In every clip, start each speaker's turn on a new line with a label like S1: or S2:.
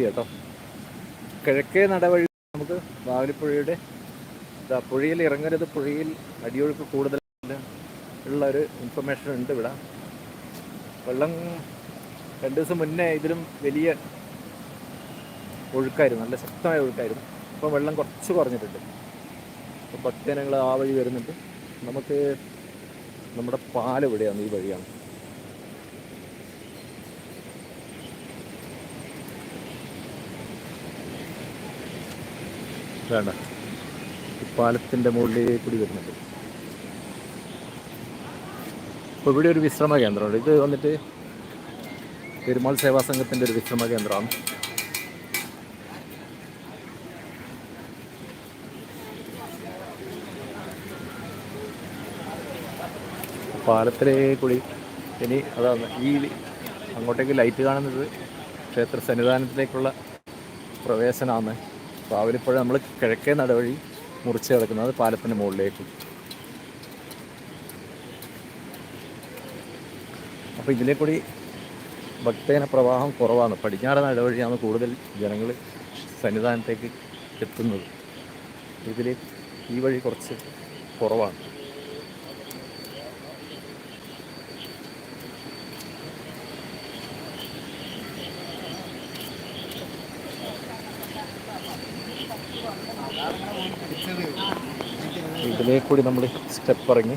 S1: എത്തി കേട്ടോ. കിഴക്കേ നടവഴി നമുക്ക് ബാവലിപ്പുഴയുടെ ഇതാ പുഴയിൽ ഇറങ്ങരുത് പുഴയിൽ അടിയൊഴുക്ക് കൂടുതൽ ഉള്ള ഒരു ഇൻഫർമേഷൻ ഉണ്ട് ഇവിടെ. വെള്ളം രണ്ട് ദിവസം മുന്നേ ഇതിലും വലിയ ഒഴുക്കായിരുന്നു നല്ല ശക്തമായ ഒഴുക്കായിരുന്നു. ഇപ്പോൾ വെള്ളം കുറച്ച് കുറഞ്ഞിട്ടുണ്ട്. അപ്പോൾ ഭക്തജനങ്ങൾ ആ വഴി വരുന്നുണ്ട്. നമുക്ക് നമ്മുടെ പാലം ഇവിടെയാണ് ഈ വഴിയാണ്. വേണ്ട പാലത്തിന്റെ മുകളിലേക്ക് കൂടി വരുന്നുണ്ട് അപ്പോൾ ഇവിടെ ഒരു വിശ്രമ കേന്ദ്രമുണ്ട്. ഇത് വന്നിട്ട് പെരുമാൾ സേവാ സംഘത്തിന്റെ ഒരു വിശ്രമ കേന്ദ്രമാണ്. പാലത്തിലേ കൂടി ഇനി അതാണ് ഈ അങ്ങോട്ടേക്ക് ലൈറ്റ് കാണുന്നത് ക്ഷേത്ര സന്നിധാനത്തിലേക്കുള്ള പ്രവേശനമാണ്. പാവലിപ്പുഴ നമ്മൾ കിഴക്കേ നടവഴി മുറിച്ച് കിടക്കുന്നത് പാലത്തിന്റെ മുകളിലേക്ക്. അപ്പോൾ ഇതിലെ കൂടി ഭക്തജന പ്രവാഹം കുറവാണ്. പടിഞ്ഞാറ് നടവഴിയാണ് കൂടുതൽ ജനങ്ങൾ സന്നിധാനത്തേക്ക് എത്തുന്നത്. ഇതിൽ ഈ വഴി കുറച്ച് കുറവാണ്. ഇതിലേ കൂടി നമ്മൾ സ്റ്റെപ്പ് ഇറങ്ങി.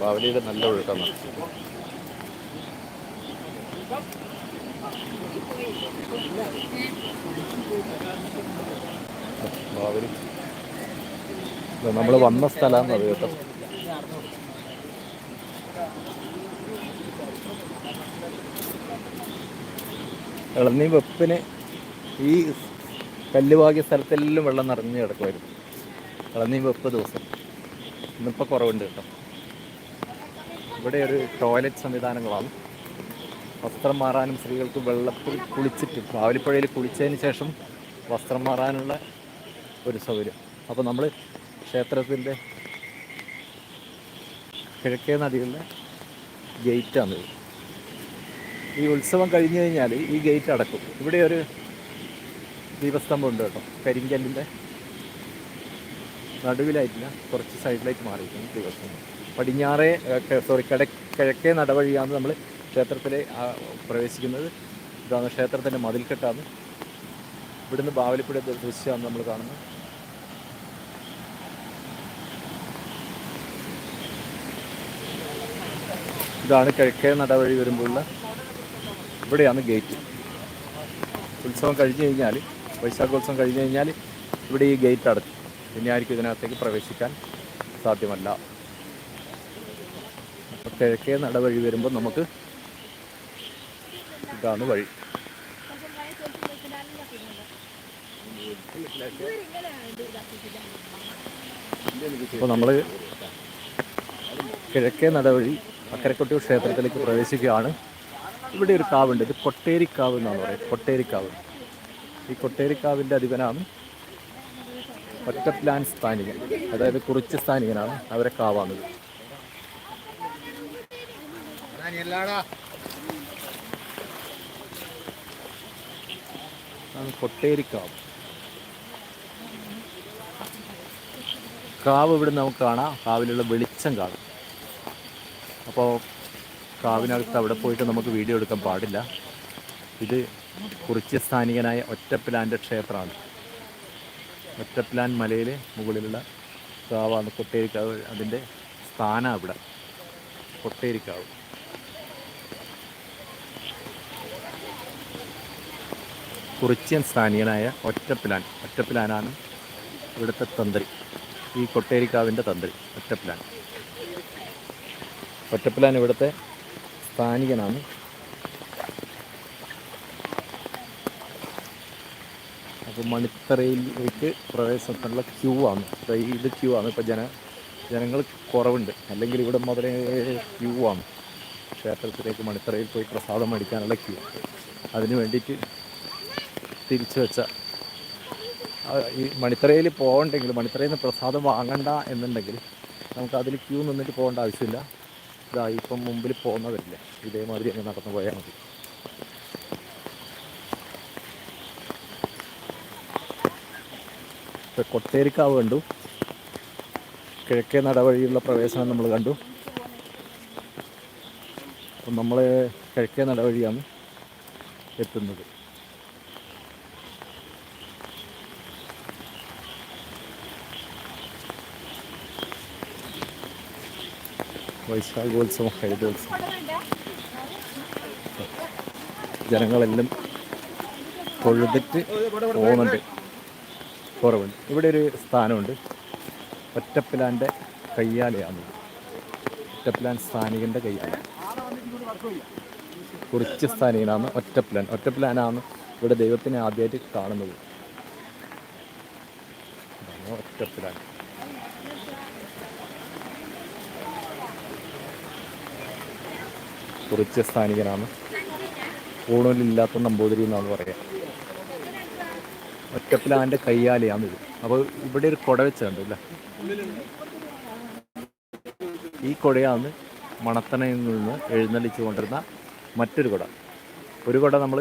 S1: ബാവലിയുടെ നല്ല ഒഴുക്കാണ്. ബാവലി നമ്മൾ വന്ന സ്ഥലമാണ് അത് കേട്ടോ. ഇളനീ വെപ്പിന് ഈ കല്ലുവാകിയ സ്ഥലത്തെല്ലാം വെള്ളം നിറഞ്ഞു കിടക്കുമായിരുന്നു ഇളനീ വെപ്പ് ദിവസം. ഇന്നിപ്പോൾ കുറവുണ്ട് കേട്ടോ. ഇവിടെ ഒരു ടോയ്ലറ്റ് സംവിധാനങ്ങളാണ്. വസ്ത്രം മാറാനും സ്ത്രീകൾക്ക് വെള്ളത്തിൽ കുളിച്ചിട്ട് കാവലിപ്പുഴയിൽ കുളിച്ചതിന് ശേഷം വസ്ത്രം മാറാനുള്ള ഒരു സൗകര്യം. അപ്പോൾ നമ്മൾ ക്ഷേത്രത്തിന്റെ കിഴക്കേ നദികളുടെ ഗേറ്റാണ് ഈ ഉത്സവം കഴിഞ്ഞു കഴിഞ്ഞാൽ ഈ ഗേറ്റ് അടക്കും. ഇവിടെ ഒരു ദീപസ്തംഭം ഉണ്ട് കേട്ടോ. കരിങ്കല്ലിന്റെ നടുവിലായിട്ടില്ല. കുറച്ച് സൈഡിലായിട്ട് മാറിയിരിക്കുന്നു ദേവസ്വം പടിഞ്ഞാറേ സോറി കിട കിഴക്കേ നടവഴിയാണ് നമ്മൾ ക്ഷേത്രത്തിലെ ആ, പ്രവേശിക്കുന്നത്. ഇതാണ് ക്ഷേത്രത്തിന്റെ മതിൽക്കെട്ടാണ്. ഇവിടുന്ന് ബാവലിപ്പുഴ ദൃശ്യമാണ് നമ്മൾ കാണുന്നത്. ഇതാണ് കിഴക്കേ നടവഴി വരുമ്പോഴുള്ള ഇവിടെയാണ് ഗേറ്റ്. ഉത്സവം കഴിഞ്ഞ് കഴിഞ്ഞാൽ വൈശാഖോത്സവം കഴിഞ്ഞ് കഴിഞ്ഞാൽ ഇവിടെ ഈ ഗേറ്റ് അടച്ചു പിന്നെ ആർക്കും ഇതിനകത്തേക്ക് പ്രവേശിക്കാൻ സാധ്യമല്ല. കിഴക്കേ നടവഴി വരുമ്പോൾ നമുക്ക് ഇതാണ് വഴി. അപ്പോൾ നമ്മൾ കിഴക്കേ നടവഴി അക്കരക്കൊട്ടിയൂർ ക്ഷേത്രത്തിലേക്ക് പ്രവേശിക്കുകയാണ്. ഇവിടെ ഒരു കാവുണ്ട്. ഇത് കൊട്ടേരിക്കാവ് എന്നാണ് പറയുന്നത്. കൊട്ടേരിക്കാവ്. ഈ കൊട്ടേരിക്കാവിന്റെ അധിപനാണ് ഒറ്റപ്ലാൻ സ്ഥാനികൻ. അതായത് കുറിച്ച് സ്ഥാനികനാണ് അവരെ ആണ് കൊട്ടേരിക്കാവ് കാവ്. ഇവിടെ നമുക്ക് കാണാം. കാവിലുള്ള വെളിച്ചം കാണും. അപ്പോൾ കാവിനകത്ത് അവിടെ പോയിട്ട് നമുക്ക് വീഡിയോ എടുക്കാൻ പാടില്ല. ഇത് കുറിച്ച് സ്ഥാനികനായ ഒറ്റപ്പിലാന്റെ ക്ഷേത്രമാണ്. ഒറ്റപ്പിലാൻ മലയിലെ മുകളിലുള്ള കാവാണ് കൊട്ടേരിക്കാവ്. അതിന്റെ സ്ഥാനം ഇവിടെ കൊട്ടേരിക്കാവ്. കുറിച്യൻ സ്ഥാനീയനായ ഒറ്റപ്ലാൻ. ഒറ്റപ്ലാനാണ് ഇവിടുത്തെ തന്ത്രി. ഈ കൊട്ടേരിക്കാവിന്റെ തന്ത്രി ഒറ്റപ്പിലാൻ ഒറ്റപ്പിലാൻ ഇവിടുത്തെ സ്ഥാനികനാണ് അപ്പോൾ മണിത്തറയിലേക്ക് പ്രവേശനത്തിനുള്ള ക്യൂ ആണ്. ഇത് ക്യൂ ആണ്. ഇപ്പോൾ ജന ജനങ്ങൾ കുറവുണ്ട്. അല്ലെങ്കിൽ ഇവിടെ മുതലേ ക്യൂ ആണ്. ക്ഷേത്രത്തിലേക്ക് മണിത്തറയിൽ പോയി പ്രസാദം മേടിക്കാനുള്ള ക്യൂ അതിന് വേണ്ടിയിട്ട് തിരിച്ചു വെച്ച ഈ മണിത്തറയിൽ പോകണ്ടെങ്കിൽ മണിത്തറയിൽ നിന്ന് പ്രസാദം വാങ്ങണ്ട എന്നുണ്ടെങ്കിൽ നമുക്ക് അതിൽ ക്യൂ നിന്നിട്ട് പോകേണ്ട ആവശ്യമില്ല. ഇതാ ഇപ്പം മുമ്പിൽ പോകുന്നവരില്ലേ ഇതേമാതിരി അങ്ങ് നടന്നു പോയാൽ മതി. കൊട്ടേരിക്കാവ് കണ്ടു. കിഴക്കേ നടവഴിയുള്ള പ്രവേശനം നമ്മൾ കണ്ടു. അപ്പം നമ്മൾ കിഴക്കേ നടവഴിയാണ് എത്തുന്നത്. വൈശാഖോത്സവം ഹരിതോത്സവം. ജനങ്ങളെല്ലാം തൊഴുതിട്ട് പോകുന്നുണ്ട് കുറവുണ്ട്. ഇവിടെ ഒരു സ്ഥാനമുണ്ട്. ഒറ്റപ്പിലാന്റെ കയ്യാലയാണ്. ഒറ്റപ്പിലാൻ സ്ഥാനികന്റെ കയ്യാല. കുറിച്ച് സ്ഥാനികനാണ് ഒറ്റപ്പിലാൻ. ഒറ്റപ്പിലാനാണ് ഇവിടെ ദൈവത്തിനെ ആദ്യമായിട്ട് കാണുന്നത്. ഒറ്റപ്പിലാൻ. കുറിച്ച് സ്ഥാനികനാണ്. ഊണലില്ലാത്ത നമ്പൂതിരി എന്നാണ് പറയുക. ഒറ്റപ്പിലാന്റെ വരും. അപ്പോൾ ഇവിടെ ഒരു കുട വെച്ചുണ്ട് അല്ലേ? ഈ കുടയാണ് മണത്തണയിൽ നിന്ന് എഴുന്നള്ളിച്ചു കൊണ്ടിരുന്ന മറ്റൊരു കുട. ഒരു കുട നമ്മൾ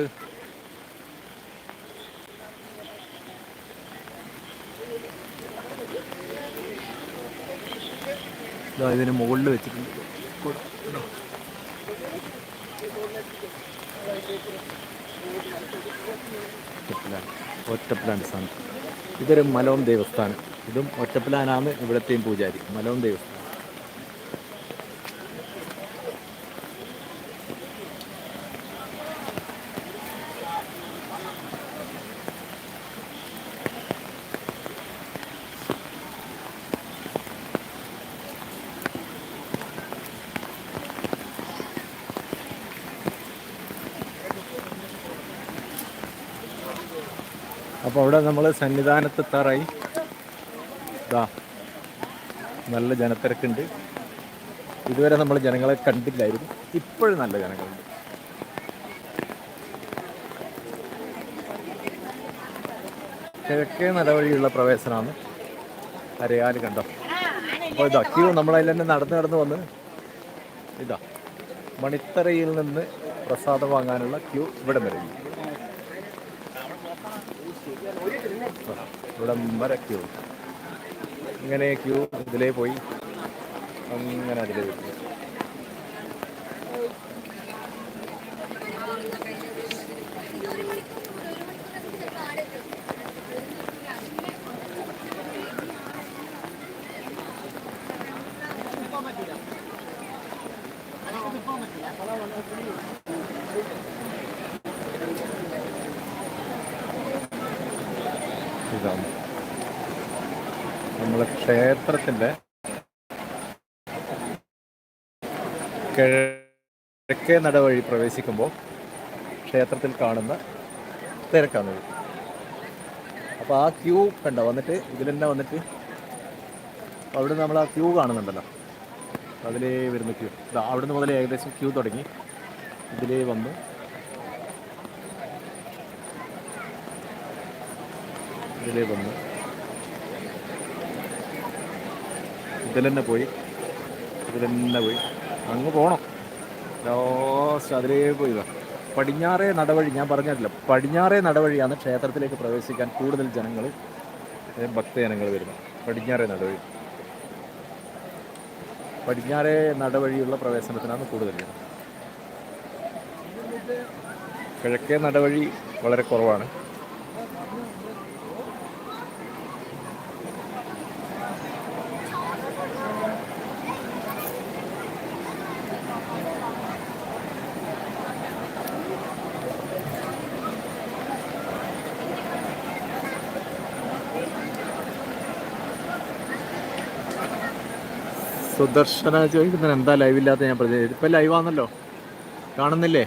S1: ഇതിന് മുകളിൽ വെച്ചിട്ടുണ്ട്. കുട. ഒറ്റപ്പിലാൻ ഒറ്റപ്പിലാൻ സ്ഥാനം. ഇതൊരു മലവും ദേവസ്ഥാനം. ഇതും ഒറ്റപ്പിലാനാണ് ഇവിടത്തെയും പൂജാരി മലവും ദേവസ്ഥാനം. അപ്പോൾ അവിടെ നമ്മൾ സന്നിധാനത്തെത്താറായി. ഇതാ നല്ല ജനത്തിരക്കുണ്ട്. ഇതുവരെ നമ്മൾ ജനങ്ങളെ കണ്ടില്ലായിരുന്നു. ഇപ്പോഴും നല്ല ജനങ്ങളുണ്ട്. കിഴക്കേ നടവഴിയുള്ള പ്രവേശനമാണ്. അരയാൽ കണ്ടോ. അപ്പോൾ ഇതാ ക്യൂ നമ്മളതിൽ തന്നെ നടന്ന് നടന്ന് വന്ന് ഇതാ മണിത്തറയിൽ നിന്ന് പ്രസാദം വാങ്ങാനുള്ള ക്യൂ ഇവിടെ വരെ. ഇവിടെ വരെ ക്യൂ ഇങ്ങനെ ക്യൂ ഇതിലേ പോയി. അങ്ങനെ അതിലേ വരും ഇതാണ് നമ്മളെ ക്ഷേത്രത്തിന്റെ കിഴക്കേ നടവഴി പ്രവേശിക്കുമ്പോൾ ക്ഷേത്രത്തിൽ കാണുന്ന തിരക്കാണ്. ഇത് അപ്പോൾ ആ ക്യൂ കണ്ട? വന്നിട്ട് ഇതിൽ തന്നെ വന്നിട്ട് അവിടെ നമ്മൾ ആ ക്യൂ കാണുന്നുണ്ടല്ലോ. അതിലേ വരുന്ന ക്യൂ. അവിടുന്ന് മുതൽ ഏകദേശം ക്യൂ തുടങ്ങി. ഇതിലേ വന്ന് ഇതിലേ വന്ന്. ഇതിൽ തന്നെ പോയി. ഇതിൽ തന്നെ പോയി. അങ്ങ് പോകണം ലാസ്റ്റ് അതിലേ പോയി പടിഞ്ഞാറേ നടവഴി ഞാൻ പറഞ്ഞിട്ടില്ല. പടിഞ്ഞാറേ നടവഴിയാണ് ക്ഷേത്രത്തിലേക്ക് പ്രവേശിക്കാൻ കൂടുതൽ ജനങ്ങൾ ഭക്തജനങ്ങൾ വരുന്നത്. പടിഞ്ഞാറേ നടവഴി. പടിഞ്ഞാറേ നടവഴിയുള്ള പ്രവേശനത്തിനാണ് കൂടുതൽ കിഴക്കേ നടവഴി വളരെ കുറവാണ്. സുദർശന ചോദിക്കുന്നത് എന്താ ലൈവ് ഇല്ലാത്ത ഞാൻ പറഞ്ഞത് ഇപ്പം ലൈവാണല്ലോ കാണുന്നില്ലേ?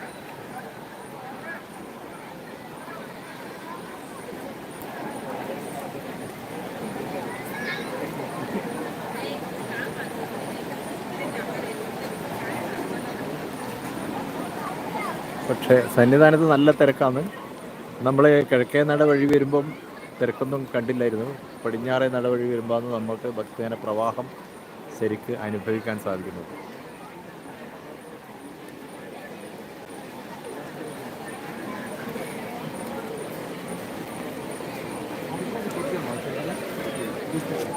S1: പക്ഷേ സന്നിധാനത്ത് നല്ല തിരക്കാണ്. നമ്മൾ കിഴക്കേ നട വഴി വരുമ്പം തിരക്കൊന്നും കണ്ടില്ലായിരുന്നു. പടിഞ്ഞാറേ നട വഴി വരുമ്പോൾ നമുക്ക് ഭക്തജന പ്രവാഹം ശരിക്ക് അനുഭവിക്കാൻ സാധിക്കുന്നത്
S2: Thank you.